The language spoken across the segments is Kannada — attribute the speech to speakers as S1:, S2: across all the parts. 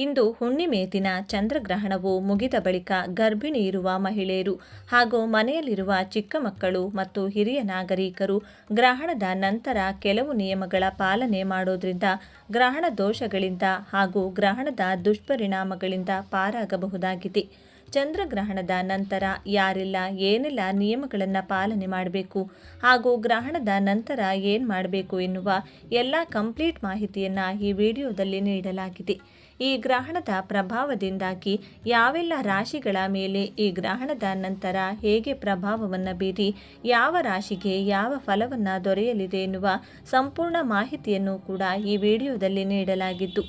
S1: ಇಂದು ಹುಣ್ಣಿಮೆ ದಿನ ಚಂದ್ರಗ್ರಹಣವು ಮುಗಿದ ಬಳಿಕ ಗರ್ಭಿಣಿ ಇರುವ ಮಹಿಳೆಯರು ಹಾಗೂ ಮನೆಯಲ್ಲಿರುವ ಚಿಕ್ಕ ಮಕ್ಕಳು ಮತ್ತು ಹಿರಿಯ ನಾಗರಿಕರು ಗ್ರಹಣದ ನಂತರ ಕೆಲವು ನಿಯಮಗಳ ಪಾಲನೆ ಮಾಡೋದ್ರಿಂದ ಗ್ರಹಣ ದೋಷಗಳಿಂದ ಹಾಗೂ ಗ್ರಹಣದ ದುಷ್ಪರಿಣಾಮಗಳಿಂದ ಪಾರಾಗಬಹುದಾಗಿದೆ. ಚಂದ್ರಗ್ರಹಣದ ನಂತರ ಯಾರೆಲ್ಲ, ಏನೆಲ್ಲ, ನಿಯಮಗಳನ್ನು ಪಾಲನೆ ಮಾಡಬೇಕು. ಹಾಗೂ ಗ್ರಹಣದ ನಂತರ ಏನು ಮಾಡಬೇಕು ಎನ್ನುವ ಎಲ್ಲ ಕಂಪ್ಲೀಟ್ ಮಾಹಿತಿಯನ್ನು ಈ ವಿಡಿಯೋದಲ್ಲಿ ನೀಡಲಾಗಿದೆ. ಈ ಗ್ರಹಣದ ಪ್ರಭಾವದಿಂದಾಗಿ ಯಾವೆಲ್ಲ ರಾಶಿಗಳ ಮೇಲೆ ಈ ಗ್ರಹಣದ ನಂತರ ಹೇಗೆ ಪ್ರಭಾವವನ್ನು ಬೀರಿ ಯಾವ ರಾಶಿಗೆ ಯಾವ ಫಲವನ್ನು ದೊರೆಯಲಿದೆ ಎನ್ನುವ ಸಂಪೂರ್ಣ ಮಾಹಿತಿಯನ್ನು ಕೂಡ ಈ ವಿಡಿಯೋದಲ್ಲಿ ನೀಡಲಾಗಿದ್ದು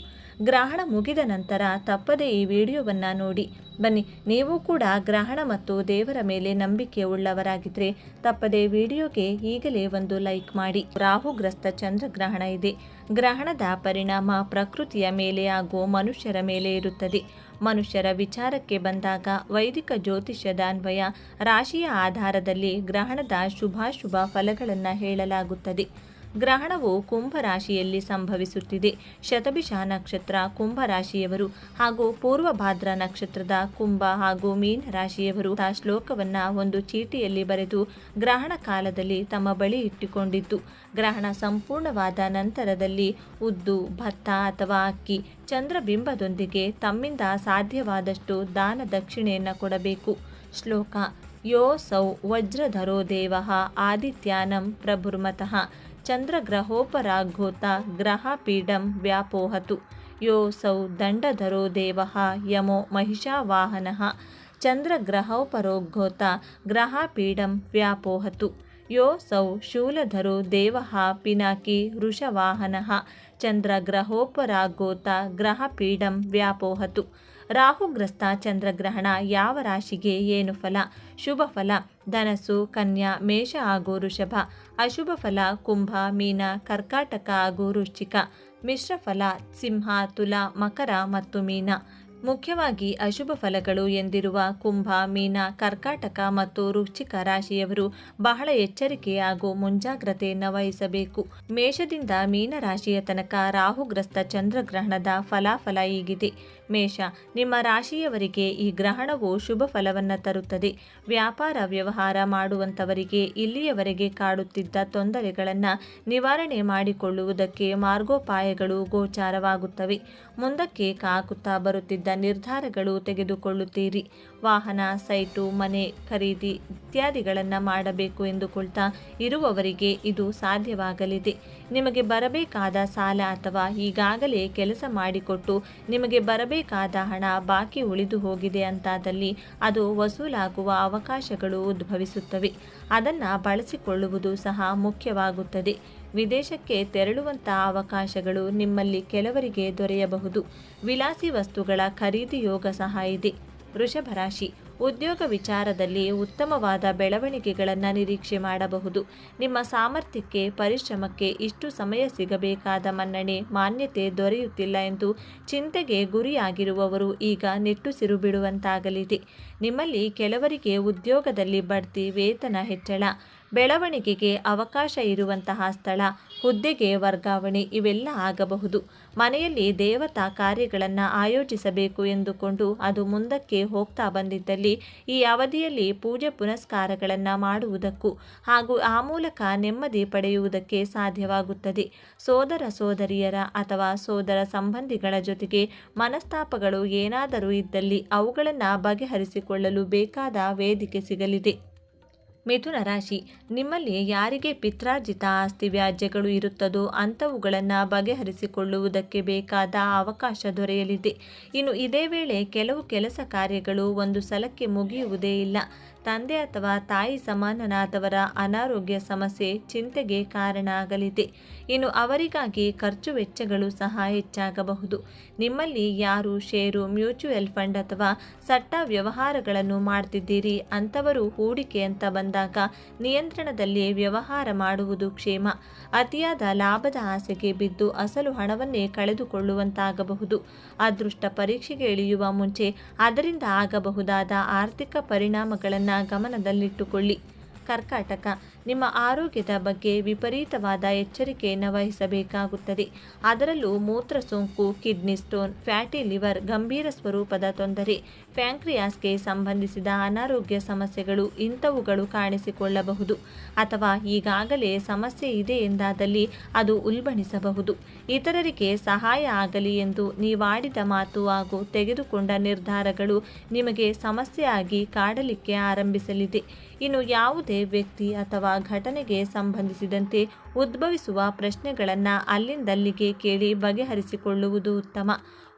S1: ಗ್ರಹಣ ಮುಗಿದ ನಂತರ ತಪ್ಪದೇ ಈ ವಿಡಿಯೋವನ್ನು ನೋಡಿ. ಬನ್ನಿ, ನೀವು ಕೂಡ ಗ್ರಹಣ ಮತ್ತು ದೇವರ ಮೇಲೆ ನಂಬಿಕೆ ಉಳ್ಳವರಾಗಿದ್ದರೆ ತಪ್ಪದೇ ವಿಡಿಯೋಗೆ ಈಗಲೇ ಒಂದು ಲೈಕ್ ಮಾಡಿ. ರಾಹುಗ್ರಸ್ತ ಚಂದ್ರಗ್ರಹಣ ಇದೆ. ಗ್ರಹಣದ ಪರಿಣಾಮ ಪ್ರಕೃತಿಯ ಮೇಲೆ ಹಾಗೂ ಮನುಷ್ಯರ ಮೇಲೆ ಇರುತ್ತದೆ. ಮನುಷ್ಯರ ವಿಚಾರಕ್ಕೆ ಬಂದಾಗ ವೈದಿಕ ಜ್ಯೋತಿಷ್ಯದ ಅನ್ವಯ ರಾಶಿಯ ಆಧಾರದಲ್ಲಿ ಗ್ರಹಣದ ಶುಭಾಶುಭ ಫಲಗಳನ್ನು ಹೇಳಲಾಗುತ್ತದೆ. ಗ್ರಹಣವು ಕುಂಭರಾಶಿಯಲ್ಲಿ ಸಂಭವಿಸುತ್ತಿದೆ. ಶತಭಿಷ ನಕ್ಷತ್ರ ಕುಂಭರಾಶಿಯವರು ಹಾಗೂ ಪೂರ್ವಭಾದ್ರ ನಕ್ಷತ್ರದ ಕುಂಭ ಹಾಗೂ ಮೀನ ರಾಶಿಯವರು ಆ ಶ್ಲೋಕವನ್ನ ಒಂದು ಚೀಟಿಯಲ್ಲಿ ಬರೆದು ಗ್ರಹಣ ಕಾಲದಲ್ಲಿ ತಮ್ಮ ಬಳಿ ಇಟ್ಟುಕೊಂಡಿದ್ದು, ಗ್ರಹಣ ಸಂಪೂರ್ಣವಾದ ನಂತರದಲ್ಲಿ ಉದ್ದು, ಭತ್ತ ಅಥವಾ ಅಕ್ಕಿ ಚಂದ್ರಬಿಂಬದೊಂದಿಗೆ ತಮ್ಮಿಂದ ಸಾಧ್ಯವಾದಷ್ಟು ದಾನ ದಕ್ಷಿಣೆಯನ್ನು ಕೊಡಬೇಕು. ಶ್ಲೋಕ, ಯೋ ಸೌ ವಜ್ರಧರೋ ದೇವ ಆದಿತ್ಯಾನಂ ಪ್ರಭುರ್ಮತಃ. ಚಂದ್ರಗ್ರಹೋಪರಾಘೋತ ಗ್ರಹಪೀಡಂ ವ್ಯಾಪೋಹತು. ಯೋಸೌ ದಂಡಧರೋ ದೇವ ಯಮೋ ಮಹಿಷಾವಾಹನ. ಚಂದ್ರಗ್ರಹೋಪರೋಘೋತ ಗ್ರಹಪೀಡಂ ವ್ಯಾಪೋಹತು. ಯೋ ಸೌ ಶೂಲಧರೋ ದೇವ ಪಿನಾಕಿ ವೃಷವಾಹನ. ಚಂದ್ರಗ್ರಹೋಪರಾಗೋತ ಗ್ರಹಪೀಡಂ ವ್ಯಾಪೋಹತು. ರಾಹುಗ್ರಸ್ತ ಚಂದ್ರಗ್ರಹಣ ಯಾವ ರಾಶಿಗೆ ಏನು ಫಲ? ಶುಭ ಫಲ, ಧನಸು, ಕನ್ಯಾ, ಮೇಷ ಹಾಗೂ ಋಷಭ ಅಶುಭ ಫಲ, ಕುಂಭ, ಮೀನ, ಕರ್ಕಾಟಕ ಹಾಗೂ ವೃಶ್ಚಿಕ. ಮಿಶ್ರ ಫಲ, ಸಿಂಹ, ತುಲ, ಮಕರ ಮತ್ತು ಮೀನ. ಮುಖ್ಯವಾಗಿ ಅಶುಭ ಫಲಗಳು ಎಂದಿರುವ ಕುಂಭ, ಮೀನ, ಕರ್ಕಾಟಕ ಮತ್ತು ವೃಶ್ಚಿಕ ರಾಶಿಯವರು ಬಹಳ ಎಚ್ಚರಿಕೆ ಹಾಗೂ ಮುಂಜಾಗ್ರತೆಯನ್ನು ವಹಿಸಬೇಕು. ಮೇಷದಿಂದ ಮೀನ ರಾಶಿಯ ತನಕ ರಾಹುಗ್ರಸ್ತ ಚಂದ್ರಗ್ರಹಣದ ಫಲಾಫಲ ಹೀಗಿದೆ. ಮೇಷ, ನಿಮ್ಮ ರಾಶಿಯವರಿಗೆ ಈ ಗ್ರಹಣವು ಶುಭ ಫಲವನ್ನು ತರುತ್ತದೆ. ವ್ಯಾಪಾರ, ವ್ಯವಹಾರ ಮಾಡುವಂಥವರಿಗೆ ಇಲ್ಲಿಯವರೆಗೆ ಕಾಡುತ್ತಿದ್ದ ತೊಂದರೆಗಳನ್ನು ನಿವಾರಣೆ ಮಾಡಿಕೊಳ್ಳುವುದಕ್ಕೆ ಮಾರ್ಗೋಪಾಯಗಳು ಗೋಚಾರವಾಗುತ್ತವೆ. ಮುಂದಕ್ಕೆ ಕಾಕುತ್ತಾ ಬರುತ್ತಿದ್ದ ನಿರ್ಧಾರಗಳು ತೆಗೆದುಕೊಳ್ಳುತ್ತೀರಿ. ವಾಹನ, ಸೈಟು, ಮನೆ ಖರೀದಿ ಇತ್ಯಾದಿಗಳನ್ನು ಮಾಡಬೇಕು ಎಂದುಕೊಳ್ತಾ ಇರುವವರಿಗೆ ಇದು ಸಾಧ್ಯವಾಗಲಿದೆ. ನಿಮಗೆ ಬರಬೇಕಾದ ಸಾಲ ಅಥವಾ ಈಗಾಗಲೇ ಕೆಲಸ ಮಾಡಿಕೊಟ್ಟು ನಿಮಗೆ ಬರಬೇಕಾದ ಹಣ ಬಾಕಿ ಉಳಿದು ಹೋಗಿದೆ ಅಂತಾದಲ್ಲಿ ಅದು ವಸೂಲಾಗುವ ಅವಕಾಶಗಳು ಉದ್ಭವಿಸುತ್ತವೆ. ಅದನ್ನು ಬಳಸಿಕೊಳ್ಳುವುದು ಸಹ ಮುಖ್ಯವಾಗುತ್ತದೆ. ವಿದೇಶಕ್ಕೆ ತೆರಳುವಂತಹ ಅವಕಾಶಗಳು ನಿಮ್ಮಲ್ಲಿ ಕೆಲವರಿಗೆ ದೊರೆಯಬಹುದು. ವಿಲಾಸಿ ವಸ್ತುಗಳ ಖರೀದಿ ಯೋಗ ಸಹ ಇದೆ. ವೃಷಭ ರಾಶಿ ಉದ್ಯೋಗ ವಿಚಾರದಲ್ಲಿ ಉತ್ತಮವಾದ ಬೆಳವಣಿಗೆಗಳನ್ನು ನಿರೀಕ್ಷೆ ಮಾಡಬಹುದು. ನಿಮ್ಮ ಸಾಮರ್ಥ್ಯಕ್ಕೆ, ಪರಿಶ್ರಮಕ್ಕೆ ಇಷ್ಟು ಸಮಯ ಸಿಗಬೇಕಾದ ಮನ್ನಣೆ ಮಾನ್ಯತೆ ದೊರೆಯುತ್ತಿಲ್ಲ ಎಂದು ಚಿಂತೆಗೆ ಗುರಿಯಾಗಿರುವವರು ಈಗ ನಿಟ್ಟುಸಿರು ಬಿಡುವಂತಾಗಲಿದೆ. ನಿಮ್ಮಲ್ಲಿ ಕೆಲವರಿಗೆ ಉದ್ಯೋಗದಲ್ಲಿ ಬಡ್ತಿ, ವೇತನ ಹೆಚ್ಚಳ ಬೆಳವಣಿಗೆಗೆ ಅವಕಾಶ ಇರುವಂತಹ ಸ್ಥಳ, ಹುದ್ದೆಗೆ ವರ್ಗಾವಣೆ ಇವೆಲ್ಲ ಆಗಬಹುದು. ಮನೆಯಲ್ಲಿ ದೇವತಾ ಕಾರ್ಯಗಳನ್ನು ಆಯೋಜಿಸಬೇಕು ಎಂದುಕೊಂಡು ಅದು ಮುಂದಕ್ಕೆ ಹೋಗ್ತಾ ಬಂದಿದ್ದಲ್ಲಿ ಈ ಅವಧಿಯಲ್ಲಿ ಪೂಜೆ ಪುನಸ್ಕಾರಗಳನ್ನು ಮಾಡುವುದಕ್ಕೂ ಹಾಗೂ ಆ ಮೂಲಕ ನೆಮ್ಮದಿ ಪಡೆಯುವುದಕ್ಕೆ ಸಾಧ್ಯವಾಗುತ್ತದೆ. ಸೋದರ ಸೋದರಿಯರ ಅಥವಾ ಸೋದರ ಸಂಬಂಧಿಗಳ ಜೊತೆಗೆ ಮನಸ್ತಾಪಗಳು ಏನಾದರೂ ಇದ್ದಲ್ಲಿ ಅವುಗಳನ್ನು ಬಗೆಹರಿಸಿಕೊಳ್ಳಲು ಬೇಕಾದ ವೇದಿಕೆ ಸಿಗಲಿದೆ. ಮಿಥುನ ರಾಶಿ. ನಿಮ್ಮಲ್ಲಿ ಯಾರಿಗೆ ಪಿತ್ರಾರ್ಜಿತ ಆಸ್ತಿ ವ್ಯಾಜ್ಯಗಳು ಇರುತ್ತದೋ ಅಂಥವುಗಳನ್ನು ಬಗೆಹರಿಸಿಕೊಳ್ಳುವುದಕ್ಕೆ ಬೇಕಾದ ಅವಕಾಶ ದೊರೆಯಲಿದೆ. ಇನ್ನು ಇದೇ ವೇಳೆ ಕೆಲವು ಕೆಲಸ ಕಾರ್ಯಗಳು ಒಂದು ಸಲಕ್ಕೆ ಮುಗಿಯುವುದೇ ಇಲ್ಲ. ತಂದೆ ಅಥವಾ ತಾಯಿ ಸಮಾನನಾದವರ ಅನಾರೋಗ್ಯ ಸಮಸ್ಯೆ ಚಿಂತೆಗೆ ಕಾರಣ ಆಗಲಿದೆ. ಇನ್ನು ಅವರಿಗಾಗಿ ಖರ್ಚು ವೆಚ್ಚಗಳು ಸಹ ಹೆಚ್ಚಾಗಬಹುದು. ನಿಮ್ಮಲ್ಲಿ ಯಾರು ಷೇರು ಮ್ಯೂಚುವಲ್ ಫಂಡ್ ಅಥವಾ ಸಟ್ಟ ವ್ಯವಹಾರಗಳನ್ನು ಮಾಡ್ತಿದ್ದೀರಿ? ಅಂಥವರು ಹೂಡಿಕೆ ಅಂತ ಬಂದಾಗ ನಿಯಂತ್ರಣದಲ್ಲಿ ವ್ಯವಹಾರ ಮಾಡುವುದು ಕ್ಷೇಮ. ಅತಿಯಾದ ಲಾಭದ ಆಸೆಗೆ ಬಿದ್ದು ಅಸಲು ಹಣವನ್ನೇ ಕಳೆದುಕೊಳ್ಳುವಂತಾಗಬಹುದು. ಅದೃಷ್ಟ ಪರೀಕ್ಷೆಗೆ ಇಳಿಯುವ ಮುಂಚೆ ಅದರಿಂದ ಆಗಬಹುದಾದ ಆರ್ಥಿಕ ಪರಿಣಾಮಗಳನ್ನು ಗಮನದಲ್ಲಿಟ್ಟುಕೊಳ್ಳಿ. ಕರ್ಕಾಟಕ ನಿಮ್ಮ ಆರೋಗ್ಯದ ಬಗ್ಗೆ ವಿಪರೀತವಾದ ಎಚ್ಚರಿಕೆಯನ್ನು ವಹಿಸಬೇಕಾಗುತ್ತದೆ. ಅದರಲ್ಲೂ ಮೂತ್ರ ಸೋಂಕು, ಕಿಡ್ನಿ ಸ್ಟೋನ್, ಫ್ಯಾಟಿ ಲಿವರ್, ಗಂಭೀರ ಸ್ವರೂಪದ ತೊಂದರೆ ಫ್ಯಾಂಕ್ರಿಯಾಸ್ಗೆ ಸಂಬಂಧಿಸಿದ ಅನಾರೋಗ್ಯ ಸಮಸ್ಯೆಗಳು ಇಂಥವುಗಳು ಕಾಣಿಸಿಕೊಳ್ಳಬಹುದು. ಅಥವಾ ಈಗಾಗಲೇ ಸಮಸ್ಯೆ ಇದೆ ಎಂದಾದಲ್ಲಿ ಅದು ಉಲ್ಬಣಿಸಬಹುದು. ಇತರರಿಗೆ ಸಹಾಯ ಆಗಲಿ ಎಂದು ನೀವಾಡಿದ ಮಾತು ಹಾಗೂ ತೆಗೆದುಕೊಂಡ ನಿರ್ಧಾರಗಳು ನಿಮಗೆ ಸಮಸ್ಯೆಯಾಗಿ ಕಾಡಲಿಕ್ಕೆ ಆರಂಭಿಸಲಿದೆ. ಇನ್ನು ಯಾವುದೇ ವ್ಯಕ್ತಿ ಅಥವಾ ಘಟನೆಗೆ ಸಂಬಂಧಿಸಿದಂತೆ ಉದ್ಭವಿಸುವ ಪ್ರಶ್ನೆಗಳನ್ನು ಅಲ್ಲಿಂದಲ್ಲಿಗೆ ಕೇಳಿ ಬಗೆಹರಿಸಿಕೊಳ್ಳುವುದು ಉತ್ತಮ.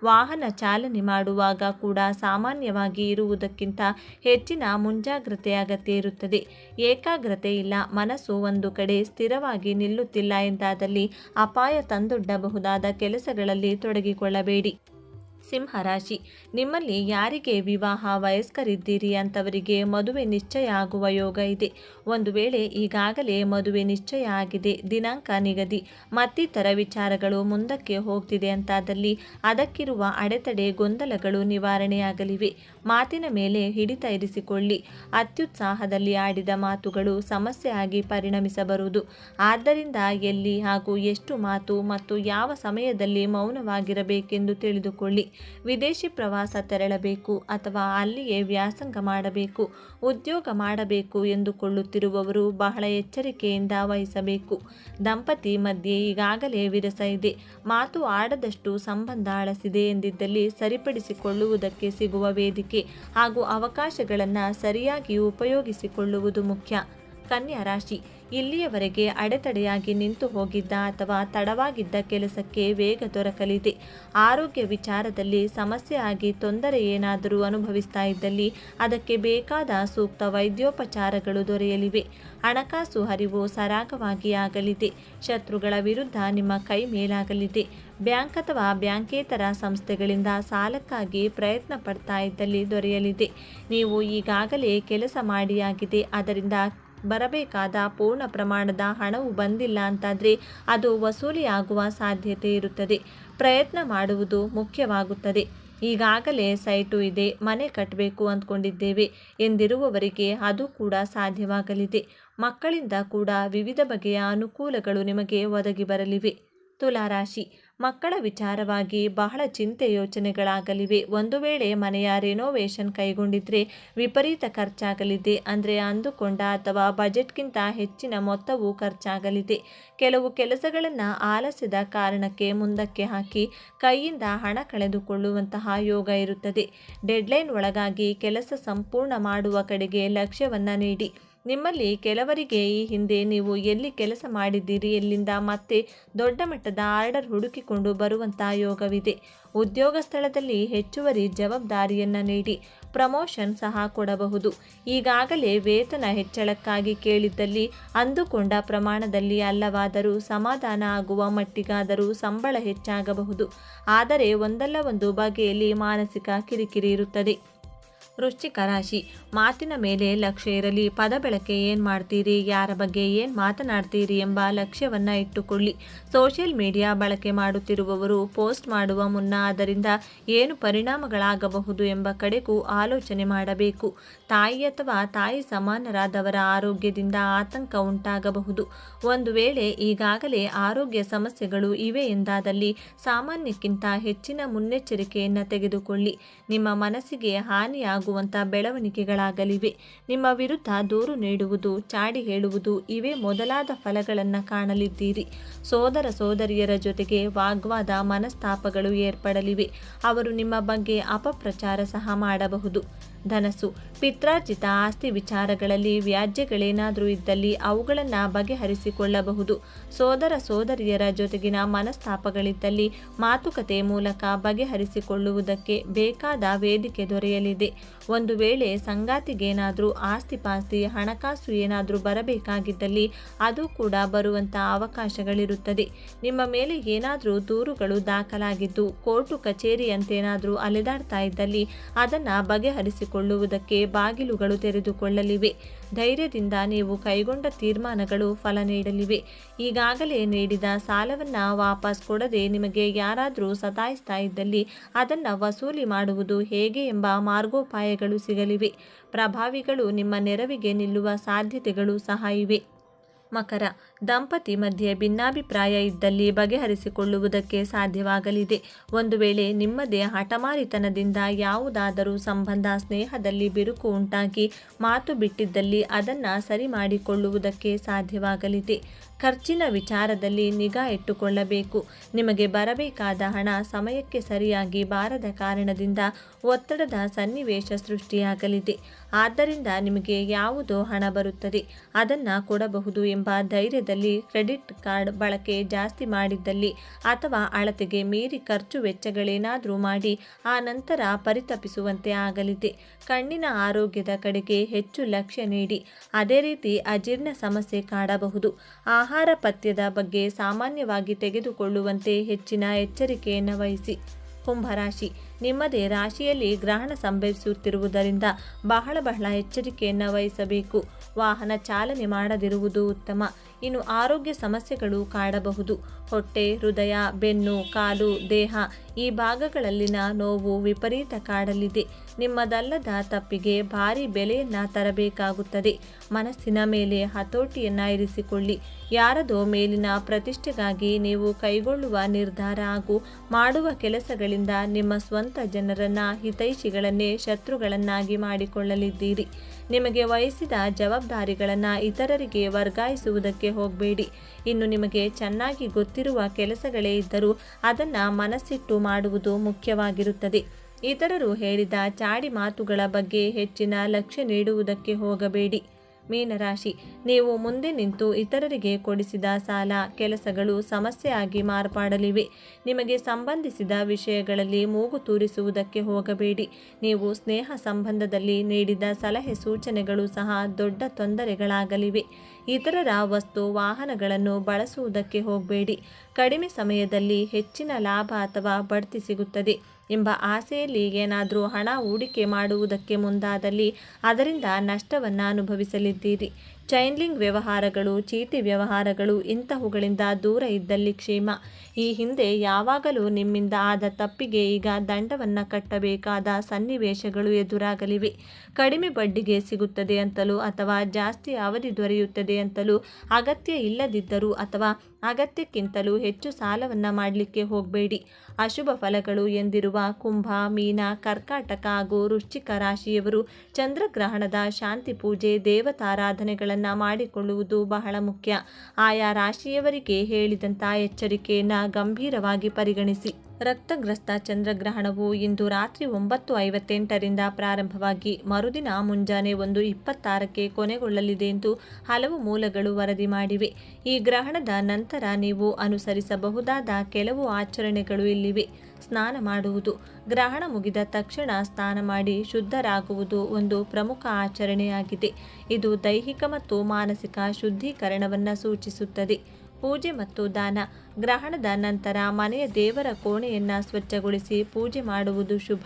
S1: ವಾಹನ ಚಾಲನೆ ಮಾಡುವಾಗ ಕೂಡ ಸಾಮಾನ್ಯವಾಗಿ ಇರುವುದಕ್ಕಿಂತ ಹೆಚ್ಚಿನ ಮುಂಜಾಗ್ರತೆ ಅಗತ್ಯ ಇರುತ್ತದೆ. ಏಕಾಗ್ರತೆ ಇಲ್ಲ, ಮನಸ್ಸು ಒಂದು ಕಡೆ ಸ್ಥಿರವಾಗಿ ನಿಲ್ಲುತ್ತಿಲ್ಲ ಎಂದಾದಲ್ಲಿ ಅಪಾಯ ತಂದೊಡ್ಡಬಹುದಾದ ಕೆಲಸಗಳಲ್ಲಿ ತೊಡಗಿಕೊಳ್ಳಬೇಡಿ. ಸಿಂಹರಾಶಿ ನಿಮ್ಮಲ್ಲಿ ಯಾರಿಗೆ ವಿವಾಹ ವಯಸ್ಕರಿದ್ದೀರಿ ಅಂತವರಿಗೆ ಮದುವೆ ನಿಶ್ಚಯ ಆಗುವ ಯೋಗ ಇದೆ. ಒಂದು ವೇಳೆ ಈಗಾಗಲೇ ಮದುವೆ ನಿಶ್ಚಯ ಆಗಿದೆ, ದಿನಾಂಕ ನಿಗದಿ, ಮತ್ತಿತರ ವಿಚಾರಗಳು ಮುಂದಕ್ಕೆ ಹೋಗ್ತಿದೆ ಅಂತಾದಲ್ಲಿ ಅದಕ್ಕಿರುವ ಅಡೆತಡೆ ಗೊಂದಲಗಳು ನಿವಾರಣೆಯಾಗಲಿವೆ. ಮಾತಿನ ಮೇಲೆ ಹಿಡಿತ ಇರಿಸಿಕೊಳ್ಳಿ. ಅತ್ಯುತ್ಸಾಹದಲ್ಲಿ ಆಡಿದ ಮಾತುಗಳು ಸಮಸ್ಯೆಯಾಗಿ ಪರಿಣಮಿಸಬರುವುದು. ಆದ್ದರಿಂದ ಎಲ್ಲಿ ಹಾಗೂ ಎಷ್ಟು ಮಾತು ಮತ್ತು ಯಾವ ಸಮಯದಲ್ಲಿ ಮೌನವಾಗಿರಬೇಕೆಂದು ತಿಳಿದುಕೊಳ್ಳಿ. ವಿದೇಶಿ ಪ್ರವಾಸ ತೆರಳಬೇಕು ಅಥವಾ ಅಲ್ಲಿಯೇ ವ್ಯಾಸಂಗ ಮಾಡಬೇಕು, ಉದ್ಯೋಗ ಮಾಡಬೇಕು ಎಂದುಕೊಳ್ಳುತ್ತಿರುವವರು ಬಹಳ ಎಚ್ಚರಿಕೆಯಿಂದ ವಹಿಸಬೇಕು. ದಂಪತಿ ಮಧ್ಯೆ ಈಗಾಗಲೇ ವಿರಸ ಇದೆ. ಮಾತು ಆಡದಷ್ಟು ಸಂಬಂಧ ಅಳಸಿದೆ ಎಂದಿದ್ದಲ್ಲಿ ಸರಿಪಡಿಸಿಕೊಳ್ಳುವುದಕ್ಕೆ ಸಿಗುವ ವೇದಿಕೆ ಹಾಗೂ ಅವಕಾಶಗಳನ್ನು ಸರಿಯಾಗಿ ಉಪಯೋಗಿಸಿಕೊಳ್ಳುವುದು ಮುಖ್ಯ. ಕನ್ಯಾ ರಾಶಿ ಇಲ್ಲಿಯವರೆಗೆ ಅಡೆತಡೆಯಾಗಿ ನಿಂತು ಹೋಗಿದ್ದ ಅಥವಾ ತಡವಾಗಿದ್ದ ಕೆಲಸಕ್ಕೆ ವೇಗ ದೊರಕಲಿದೆ. ಆರೋಗ್ಯ ವಿಚಾರದಲ್ಲಿ ಸಮಸ್ಯೆ ಆಗಿ ತೊಂದರೆ ಏನಾದರೂ ಅನುಭವಿಸ್ತಾ ಇದ್ದಲ್ಲಿ ಅದಕ್ಕೆ ಬೇಕಾದ ಸೂಕ್ತ ವೈದ್ಯೋಪಚಾರಗಳು ದೊರೆಯಲಿವೆ. ಹಣಕಾಸು ಹರಿವು ಸರಾಗವಾಗಿ ಆಗಲಿದೆ. ಶತ್ರುಗಳ ವಿರುದ್ಧ ನಿಮ್ಮ ಕೈ ಮೇಲಾಗಲಿದೆ. ಬ್ಯಾಂಕ್ ಅಥವಾ ಬ್ಯಾಂಕೇತರ ಸಂಸ್ಥೆಗಳಿಂದ ಸಾಲಕ್ಕಾಗಿ ಪ್ರಯತ್ನ ಪಡ್ತಾ ಇದ್ದಲ್ಲಿ ದೊರೆಯಲಿದೆ. ನೀವು ಈಗಾಗಲೇ ಕೆಲಸ ಮಾಡಿಯಾಗಿದೆ. ಅದರಿಂದ ಬರಬೇಕಾದ ಪೂರ್ಣ ಪ್ರಮಾಣದ ಹಣವು ಬಂದಿಲ್ಲ ಅಂತಾದರೆ ಅದು ವಸೂಲಿಯಾಗುವ ಸಾಧ್ಯತೆ ಇರುತ್ತದೆ. ಪ್ರಯತ್ನ ಮಾಡುವುದು ಮುಖ್ಯವಾಗುತ್ತದೆ. ಈಗಾಗಲೇ ಸೈಟು ಇದೆ, ಮನೆ ಕಟ್ಟಬೇಕು ಅಂದ್ಕೊಂಡಿದ್ದೇವೆ ಎಂದಿರುವವರಿಗೆ ಅದು ಕೂಡ ಸಾಧ್ಯವಾಗಲಿದೆ. ಮಕ್ಕಳಿಂದ ಕೂಡ ವಿವಿಧ ಬಗೆಯ ಅನುಕೂಲಗಳು ನಿಮಗೆ ಒದಗಿ ಬರಲಿವೆ. ತುಲಾರಾಶಿ ಮಕ್ಕಳ ವಿಚಾರವಾಗಿ ಬಹಳ ಚಿಂತೆ ಯೋಚನೆಗಳಾಗಲಿವೆ. ಒಂದು ವೇಳೆ ಮನೆಯ ರಿನೋವೇಷನ್ ಕೈಗೊಂಡಿದ್ರೆ ವಿಪರೀತ ಖರ್ಚಾಗಲಿದೆ. ಅಂದರೆ ಅಂದುಕೊಂಡ ಅಥವಾ ಬಜೆಟ್ಗಿಂತ ಹೆಚ್ಚಿನ ಮೊತ್ತವು ಖರ್ಚಾಗಲಿದೆ. ಕೆಲವು ಕೆಲಸಗಳನ್ನು ಆಲಸ್ಯದ ಕಾರಣಕ್ಕೆ ಮುಂದಕ್ಕೆ ಹಾಕಿ ಕೈಯಿಂದ ಹಣ ಕಳೆದುಕೊಳ್ಳುವಂತಹ ಯೋಗ ಇರುತ್ತದೆ. ಡೆಡ್ಲೈನ್ ಒಳಗಾಗಿ ಕೆಲಸ ಸಂಪೂರ್ಣ ಮಾಡುವ ಕಡೆಗೆ ಲಕ್ಷ್ಯವನ್ನು ನೀಡಿ. ನಿಮ್ಮಲ್ಲಿ ಕೆಲವರಿಗೆ ಈ ಹಿಂದೆ ನೀವು ಎಲ್ಲಿ ಕೆಲಸ ಮಾಡಿದ್ದೀರಿ ಎಲ್ಲಿಂದ ಮತ್ತೆ ದೊಡ್ಡ ಮಟ್ಟದ ಆರ್ಡರ್ ಹುಡುಕಿಕೊಂಡು ಬರುವಂತಹ ಯೋಗವಿದೆ. ಉದ್ಯೋಗ ಸ್ಥಳದಲ್ಲಿ ಹೆಚ್ಚುವರಿ ಜವಾಬ್ದಾರಿಯನ್ನು ನೀಡಿ ಪ್ರಮೋಷನ್ ಸಹ ಕೊಡಬಹುದು. ಈಗಾಗಲೇ ವೇತನ ಹೆಚ್ಚಳಕ್ಕಾಗಿ ಕೇಳಿದ್ದಲ್ಲಿ ಅಂದುಕೊಂಡ ಪ್ರಮಾಣದಲ್ಲಿ ಅಲ್ಲವಾದರೂ ಸಮಾಧಾನ ಆಗುವ ಮಟ್ಟಿಗಾದರೂ ಸಂಬಳ ಹೆಚ್ಚಾಗಬಹುದು. ಆದರೆ ಒಂದಲ್ಲ ಒಂದು ಬಗೆಯಲ್ಲಿ ಮಾನಸಿಕ ಕಿರಿಕಿರಿ ಇರುತ್ತದೆ. ವೃಶ್ಚಿಕ ರಾಶಿ. ಮಾತಿನ ಮೇಲೆ ಲಕ್ಷ್ಯ ಇರಲಿ ಪದ ಬಳಕೆ ಏನು ಮಾಡ್ತೀರಿ, ಯಾರ ಬಗ್ಗೆ ಏನು ಮಾತನಾಡ್ತೀರಿ ಎಂಬ ಲಕ್ಷ್ಯವನ್ನು ಇಟ್ಟುಕೊಳ್ಳಿ. ಸೋಷಿಯಲ್ ಮೀಡಿಯಾ ಬಳಕೆ ಮಾಡುತ್ತಿರುವವರು ಪೋಸ್ಟ್ ಮಾಡುವ ಮುನ್ನ ಅದರಿಂದ ಏನು ಪರಿಣಾಮಗಳಾಗಬಹುದು ಎಂಬ ಕಡೆಗೂ ಆಲೋಚನೆ ಮಾಡಬೇಕು. ತಾಯಿ ಅಥವಾ ತಾಯಿ ಸಮಾನರಾದವರ ಆರೋಗ್ಯದಿಂದ ಆತಂಕ ಉಂಟಾಗಬಹುದು. ಒಂದು ವೇಳೆ ಈಗಾಗಲೇ ಆರೋಗ್ಯ ಸಮಸ್ಯೆಗಳು ಇವೆ ಎಂದಾದಲ್ಲಿ ಸಾಮಾನ್ಯಕ್ಕಿಂತ ಹೆಚ್ಚಿನ ಮುನ್ನೆಚ್ಚರಿಕೆಯನ್ನು ತೆಗೆದುಕೊಳ್ಳಿ. ನಿಮ್ಮ ಮನಸ್ಸಿಗೆ ಹಾನಿಯಾಗುವಂಥ ಬೆಳವಣಿಗೆಗಳಾಗಲಿವೆ. ನಿಮ್ಮ ವಿರುದ್ಧ ದೂರು ನೀಡುವುದು, ಚಾಡಿ ಹೇಳುವುದು ಇವೇ ಮೊದಲಾದ ಫಲಗಳನ್ನು ಕಾಣಲಿದ್ದೀರಿ. ಸೋದರ ಸೋದರಿಯರ ಜೊತೆಗೆ ವಾಗ್ವಾದ ಮನಸ್ತಾಪಗಳು ಏರ್ಪಡಲಿವೆ. ಅವರು ನಿಮ್ಮ ಬಗ್ಗೆ ಅಪಪ್ರಚಾರ ಸಹ ಮಾಡಬಹುದು. ಧನಸ್ಸು. ಪಿತ್ರಾರ್ಜಿತ ಆಸ್ತಿ ವಿಚಾರಗಳಲ್ಲಿ ವ್ಯಾಜ್ಯಗಳೇನಾದರೂ ಇದ್ದಲ್ಲಿ ಅವುಗಳನ್ನು ಬಗೆಹರಿಸಿಕೊಳ್ಳಬಹುದು. ಸೋದರ ಸೋದರಿಯರ ಜೊತೆಗಿನ ಮನಸ್ತಾಪಗಳಿದ್ದಲ್ಲಿ ಮಾತುಕತೆ ಮೂಲಕ ಬಗೆಹರಿಸಿಕೊಳ್ಳುವುದಕ್ಕೆ ಬೇಕಾದ ವೇದಿಕೆ ದೊರೆಯಲಿದೆ. ಒಂದು ವೇಳೆ ಸಂಗಾತಿಗೇನಾದರೂ ಆಸ್ತಿ ಪಾಸ್ತಿ ಹಣಕಾಸು ಏನಾದರೂ ಬರಬೇಕಾಗಿದ್ದಲ್ಲಿ ಅದು ಕೂಡ ಬರುವಂತಹ ಅವಕಾಶಗಳಿರುತ್ತದೆ. ನಿಮ್ಮ ಮೇಲೆ ಏನಾದರೂ ದೂರುಗಳು ದಾಖಲಾಗಿದ್ದು ಕೋರ್ಟು ಕಚೇರಿಯಂತೇನಾದರೂ ಅಲೆದಾಡ್ತಾ ಇದ್ದಲ್ಲಿ ಅದನ್ನು ಬಗೆಹರಿಸಿಕೊಳ್ಳುವುದಕ್ಕೆ ಬಾಗಿಲುಗಳು ತೆರೆದುಕೊಳ್ಳಲಿವೆ. ಧೈರ್ಯದಿಂದ ನೀವು ಕೈಗೊಂಡ ತೀರ್ಮಾನಗಳು ಫಲ ನೀಡಲಿವೆ. ಈಗಾಗಲೇ ನೀಡಿದ ಸಾಲವನ್ನು ವಾಪಸ್ ಕೊಡದೆ ನಿಮಗೆ ಯಾರಾದರೂ ಸತಾಯಿಸ್ತಾ ಇದ್ದಲ್ಲಿ ಅದನ್ನು ವಸೂಲಿ ಮಾಡುವುದು ಹೇಗೆ ಎಂಬ ಮಾರ್ಗೋಪಾಯಗಳು ಸಿಗಲಿವೆ. ಪ್ರಭಾವಿಗಳು ನಿಮ್ಮ ನೆರವಿಗೆ ನಿಲ್ಲುವ ಸಾಧ್ಯತೆಗಳು ಸಹ ಇವೆ. ಮಕರ. ದಂಪತಿ ಮಧ್ಯೆ ಭಿನ್ನಾಭಿಪ್ರಾಯ ಇದ್ದಲ್ಲಿ ಬಗೆಹರಿಸಿಕೊಳ್ಳುವುದಕ್ಕೆ ಸಾಧ್ಯವಾಗಲಿದೆ. ಒಂದು ವೇಳೆ ನಿಮ್ಮದೇ ಹಠಮಾರಿತನದಿಂದ ಯಾವುದಾದರೂ ಸಂಬಂಧ ಸ್ನೇಹದಲ್ಲಿ ಬಿರುಕು ಉಂಟಾಗಿ ಮಾತು ಬಿಟ್ಟಿದ್ದಲ್ಲಿ ಅದನ್ನು ಸರಿ ಮಾಡಿಕೊಳ್ಳುವುದಕ್ಕೆ ಸಾಧ್ಯವಾಗಲಿದೆ. ಖರ್ಚಿನ ವಿಚಾರದಲ್ಲಿ ನಿಗಾ ಇಟ್ಟುಕೊಳ್ಳಬೇಕು. ನಿಮಗೆ ಬರಬೇಕಾದ ಹಣ ಸಮಯಕ್ಕೆ ಸರಿಯಾಗಿ ಬಾರದ ಕಾರಣದಿಂದ ಒತ್ತಡದ ಸನ್ನಿವೇಶ ಸೃಷ್ಟಿಯಾಗಲಿದೆ. ಆದ್ದರಿಂದ ನಿಮಗೆ ಯಾವುದೋ ಹಣ ಬರುತ್ತದೆ. ಅದನ್ನು ಕೊಡಬಹುದು ಎಂಬ ಧೈರ್ಯದಲ್ಲಿ ಕ್ರೆಡಿಟ್ ಕಾರ್ಡ್ ಬಳಕೆ ಜಾಸ್ತಿ ಮಾಡಿದ್ದಲ್ಲಿ ಅಥವಾ ಅಳತೆಗೆ ಮೀರಿ ಖರ್ಚು ವೆಚ್ಚಗಳೇನಾದರೂ ಮಾಡಿ ಆ ನಂತರ ಪರಿತಪಿಸುವಂತೆ ಆಗಲಿದೆ. ಕಣ್ಣಿನ ಆರೋಗ್ಯದ ಕಡೆಗೆ ಹೆಚ್ಚು ಲಕ್ಷ್ಯ ನೀಡಿ. ಅದೇ ರೀತಿ ಅಜೀರ್ಣ ಸಮಸ್ಯೆ ಕಾಡಬಹುದು. ಆಹಾರ ಪಥ್ಯದ ಬಗ್ಗೆ ಸಾಮಾನ್ಯವಾಗಿ ತೆಗೆದುಕೊಳ್ಳುವಂತೆ ಹೆಚ್ಚಿನ ಎಚ್ಚರಿಕೆಯನ್ನು ವಹಿಸಿ. ಕುಂಭರಾಶಿ ನಿಮ್ಮದೇ ರಾಶಿಯಲ್ಲಿ ಗ್ರಹಣ ಸಂಭವಿಸುತ್ತಿರುವುದರಿಂದ ಬಹಳ ಬಹಳ ಎಚ್ಚರಿಕೆಯನ್ನು ವಹಿಸಬೇಕು. ವಾಹನ ಚಾಲನೆ ಮಾಡದಿರುವುದು ಉತ್ತಮ. ಇನ್ನು ಆರೋಗ್ಯ ಸಮಸ್ಯೆಗಳು ಕಾಡಬಹುದು. ಹೊಟ್ಟೆ, ಹೃದಯ, ಬೆನ್ನು, ಕಾಲು, ದೇಹ ಈ ಭಾಗಗಳಲ್ಲಿನ ನೋವು ವಿಪರೀತ ಕಾಡಲಿದೆ ನಿಮ್ಮದಲ್ಲದ ತಪ್ಪಿಗೆ ಭಾರಿ ಬೆಲೆಯನ್ನ ತರಬೇಕಾಗುತ್ತದೆ. ಮನಸ್ಸಿನ ಮೇಲೆ ಹತೋಟಿಯನ್ನ ಇರಿಸಿಕೊಳ್ಳಿ. ಯಾರದೋ ಮೇಲಿನ ಪ್ರತಿಷ್ಠೆಗಾಗಿ ನೀವು ಕೈಗೊಳ್ಳುವ ನಿರ್ಧಾರ ಹಾಗೂ ಮಾಡುವ ಕೆಲಸಗಳಿಂದ ನಿಮ್ಮ ಸ್ವಂತ ಜನರನ್ನ ಹಿತೈಷಿಗಳನ್ನೇ ಶತ್ರುಗಳನ್ನಾಗಿ ಮಾಡಿಕೊಳ್ಳಲಿದ್ದೀರಿ. ನಿಮಗೆ ವಹಿಸಿದ ಜವಾಬ್ದಾರಿಗಳನ್ನು ಇತರರಿಗೆ ವರ್ಗಾಯಿಸುವುದಕ್ಕೆ ಹೋಗಬೇಡಿ. ಇನ್ನು ನಿಮಗೆ ಚೆನ್ನಾಗಿ ಗೊತ್ತಿರುವ ಕೆಲಸಗಳೇ ಇದ್ದರೂ ಅದನ್ನು ಮನಸ್ಸಿಟ್ಟು ಮಾಡುವುದು ಮುಖ್ಯವಾಗಿರುತ್ತದೆ. ಇತರರು ಹೇಳಿದ ಚಾಡಿ ಮಾತುಗಳ ಬಗ್ಗೆ ಹೆಚ್ಚಿನ ಲಕ್ಷ್ಯ ನೀಡುವುದಕ್ಕೆ ಹೋಗಬೇಡಿ. ಮೀನರಾಶಿ. ನೀವು ಮುಂದೆ ನಿಂತು ಇತರರಿಗೆ ಕೊಡಿಸಿದ ಸಾಲ, ಕೆಲಸಗಳು ಸಮಸ್ಯೆಯಾಗಿ ಮಾರ್ಪಾಡಲಿವೆ. ನಿಮಗೆ ಸಂಬಂಧಿಸಿದ ವಿಷಯಗಳಲ್ಲಿ ಮೂಗು ತೂರಿಸುವುದಕ್ಕೆ ಹೋಗಬೇಡಿ. ನೀವು ಸ್ನೇಹ ಸಂಬಂಧದಲ್ಲಿ ನೀಡಿದ ಸಲಹೆ ಸೂಚನೆಗಳು ಸಹ ದೊಡ್ಡ ತೊಂದರೆಗಳಾಗಲಿವೆ. ಇತರರ ವಸ್ತು, ವಾಹನಗಳನ್ನು ಬಳಸುವುದಕ್ಕೆ ಹೋಗಬೇಡಿ. ಕಡಿಮೆ ಸಮಯದಲ್ಲಿ ಹೆಚ್ಚಿನ ಲಾಭ ಅಥವಾ ಬಡ್ತಿ ಸಿಗುತ್ತದೆ. ಎಂಬ ಆಸೆಯಲ್ಲಿ ಏನಾದರೂ ಹಣ ಹೂಡಿಕೆ ಮಾಡುವುದಕ್ಕೆ ಮುಂದಾದಲ್ಲಿ ಅದರಿಂದ ನಷ್ಟವನ್ನು ಅನುಭವಿಸಲಿದ್ದೀರಿ. ಚೈನ್ಲಿಂಗ್ ವ್ಯವಹಾರಗಳು, ಚೀಟಿ ವ್ಯವಹಾರಗಳು ಇಂತಹವುಗಳಿಂದ ದೂರ ಇದ್ದಲ್ಲಿ ಕ್ಷೇಮ. ಈ ಹಿಂದೆ ಯಾವಾಗಲೂ ನಿಮ್ಮಿಂದ ಆದ ತಪ್ಪಿಗೆ ಈಗ ದಂಡವನ್ನು ಕಟ್ಟಬೇಕಾದ ಸನ್ನಿವೇಶಗಳು ಎದುರಾಗಲಿವೆ. ಕಡಿಮೆ ಬಡ್ಡಿಗೆ ಸಿಗುತ್ತದೆ ಅಂತಲೂ ಅಥವಾ ಜಾಸ್ತಿ ಅವಧಿ ದೊರೆಯುತ್ತದೆ ಅಂತಲೂ ಅಗತ್ಯ ಇಲ್ಲದಿದ್ದರೂ ಅಥವಾ ಅಗತ್ಯಕ್ಕಿಂತಲೂ ಹೆಚ್ಚು ಸಾಲವನ್ನು ಮಾಡಲಿಕ್ಕೆ ಹೋಗಬೇಡಿ. ಅಶುಭ ಫಲಗಳು ಎಂದಿರುವ ಕುಂಭ, ಮೀನ, ಕರ್ಕಾಟಕ ಹಾಗೂ ವೃಶ್ಚಿಕ ರಾಶಿಯವರು ಚಂದ್ರಗ್ರಹಣದ ಶಾಂತಿ ಪೂಜೆ ದೇವತಾರಾಧನೆಗಳನ್ನು ಮಾಡಿಕೊಳ್ಳುವುದು ಬಹಳ ಮುಖ್ಯ. ಆಯಾ ರಾಶಿಯವರಿಗೆ ಹೇಳಿದಂಥ ಎಚ್ಚರಿಕೆಯನ್ನು ಗಂಭೀರವಾಗಿ ಪರಿಗಣಿಸಿ. ರಕ್ತಗ್ರಸ್ತ ಚಂದ್ರಗ್ರಹಣವು ಇಂದು ರಾತ್ರಿ ಒಂಬತ್ತು ಐವತ್ತೆಂಟರಿಂದ ಪ್ರಾರಂಭವಾಗಿ ಮರುದಿನ ಮುಂಜಾನೆ ಒಂದು ಇಪ್ಪತ್ತಾರಕ್ಕೆ ಕೊನೆಗೊಳ್ಳಲಿದೆ ಎಂದು ಹಲವು ಮೂಲಗಳು ವರದಿ ಮಾಡಿವೆ. ಈ ಗ್ರಹಣದ ನಂತರ ನೀವು ಅನುಸರಿಸಬಹುದಾದ ಕೆಲವು ಆಚರಣೆಗಳು ಇಲ್ಲಿವೆ. ಸ್ನಾನ ಮಾಡುವುದು. ಗ್ರಹಣ ಮುಗಿದ ತಕ್ಷಣ ಸ್ನಾನ ಮಾಡಿ ಶುದ್ಧರಾಗುವುದು ಒಂದು ಪ್ರಮುಖ ಆಚರಣೆಯಾಗಿದೆ. ಇದು ದೈಹಿಕ ಮತ್ತು ಮಾನಸಿಕ ಶುದ್ಧೀಕರಣವನ್ನು ಸೂಚಿಸುತ್ತದೆ. ಪೂಜೆ ಮತ್ತು ದಾನ. ಗ್ರಹಣದ ನಂತರ ಮನೆಯ ದೇವರ ಕೋಣೆಯನ್ನು ಸ್ವಚ್ಛಗೊಳಿಸಿ ಪೂಜೆ ಮಾಡುವುದು ಶುಭ.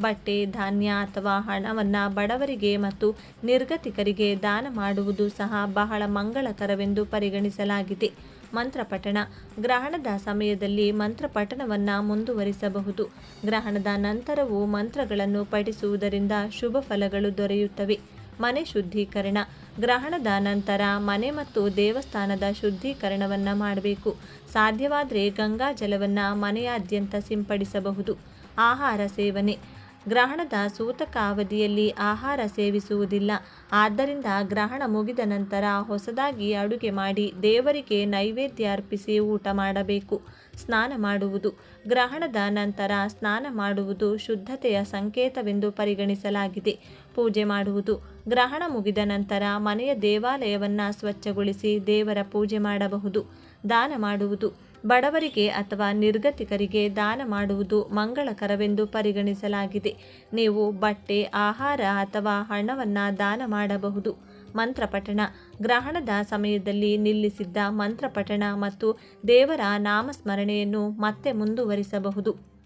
S1: ಬಟ್ಟೆ, ಧಾನ್ಯ ಅಥವಾ ಹಣವನ್ನು ಬಡವರಿಗೆ ಮತ್ತು ನಿರ್ಗತಿಕರಿಗೆ ದಾನ ಮಾಡುವುದು ಸಹ ಬಹಳ ಮಂಗಳಕರವೆಂದು ಪರಿಗಣಿಸಲಾಗಿದೆ. ಮಂತ್ರಪಠಣ ಗ್ರಹಣದ ಸಮಯದಲ್ಲಿ ಮಂತ್ರಪಠಣವನ್ನು ಮುಂದುವರಿಸಬಹುದು. ಗ್ರಹಣದ ನಂತರವೂ ಮಂತ್ರಗಳನ್ನು ಪಠಿಸುವುದರಿಂದ ಶುಭ ಫಲಗಳು ದೊರೆಯುತ್ತವೆ. ಮನೆ ಶುದ್ಧೀಕರಣ. ಗ್ರಹಣದ ನಂತರ ಮನೆ ಮತ್ತು ದೇವಸ್ಥಾನದ ಶುದ್ಧೀಕರಣವನ್ನು ಮಾಡಬೇಕು. ಸಾಧ್ಯವಾದರೆ ಗಂಗಾ ಜಲವನ್ನು ಮನೆಯಾದ್ಯಂತ ಸಿಂಪಡಿಸಬಹುದು. ಆಹಾರ ಸೇವನೆ. ಗ್ರಹಣದ ಸೂತಕ ಅವಧಿಯಲ್ಲಿ ಆಹಾರ ಸೇವಿಸುವುದಿಲ್ಲ. ಆದ್ದರಿಂದ ಗ್ರಹಣ ಮುಗಿದ ನಂತರ ಹೊಸದಾಗಿ ಅಡುಗೆ ಮಾಡಿ ದೇವರಿಗೆ ನೈವೇದ್ಯ ಅರ್ಪಿಸಿ ಊಟ ಮಾಡಬೇಕು. ಸ್ನಾನ ಮಾಡುವುದು. ಗ್ರಹಣದ ನಂತರ ಸ್ನಾನ ಮಾಡುವುದು ಶುದ್ಧತೆಯ ಸಂಕೇತವೆಂದು ಪರಿಗಣಿಸಲಾಗಿದೆ. ಪೂಜೆ ಮಾಡುವುದು. ಗ್ರಹಣ ಮುಗಿದ ನಂತರ ಮನೆಯ ದೇವಾಲಯವನ್ನು ಸ್ವಚ್ಛಗೊಳಿಸಿ ದೇವರ ಪೂಜೆ ಮಾಡಬಹುದು. ದಾನ ಮಾಡುವುದು. ಬಡವರಿಗೆ ಅಥವಾ ನಿರ್ಗತಿಕರಿಗೆ ದಾನ ಮಾಡುವುದು ಮಂಗಳಕರವೆಂದು ಪರಿಗಣಿಸಲಾಗಿದೆ. ನೀವು ಬಟ್ಟೆ, ಆಹಾರ ಅಥವಾ ಹಣವನ್ನು ದಾನ ಮಾಡಬಹುದು. ಮಂತ್ರಪಠಣ. ಗ್ರಹಣದ ಸಮಯದಲ್ಲಿ ನಿಲ್ಲಿಸಿದ್ದ ಮಂತ್ರಪಠಣ ಮತ್ತು ದೇವರ ನಾಮಸ್ಮರಣೆಯನ್ನು ಮತ್ತೆ ಮುಂದುವರಿಸಬಹುದು.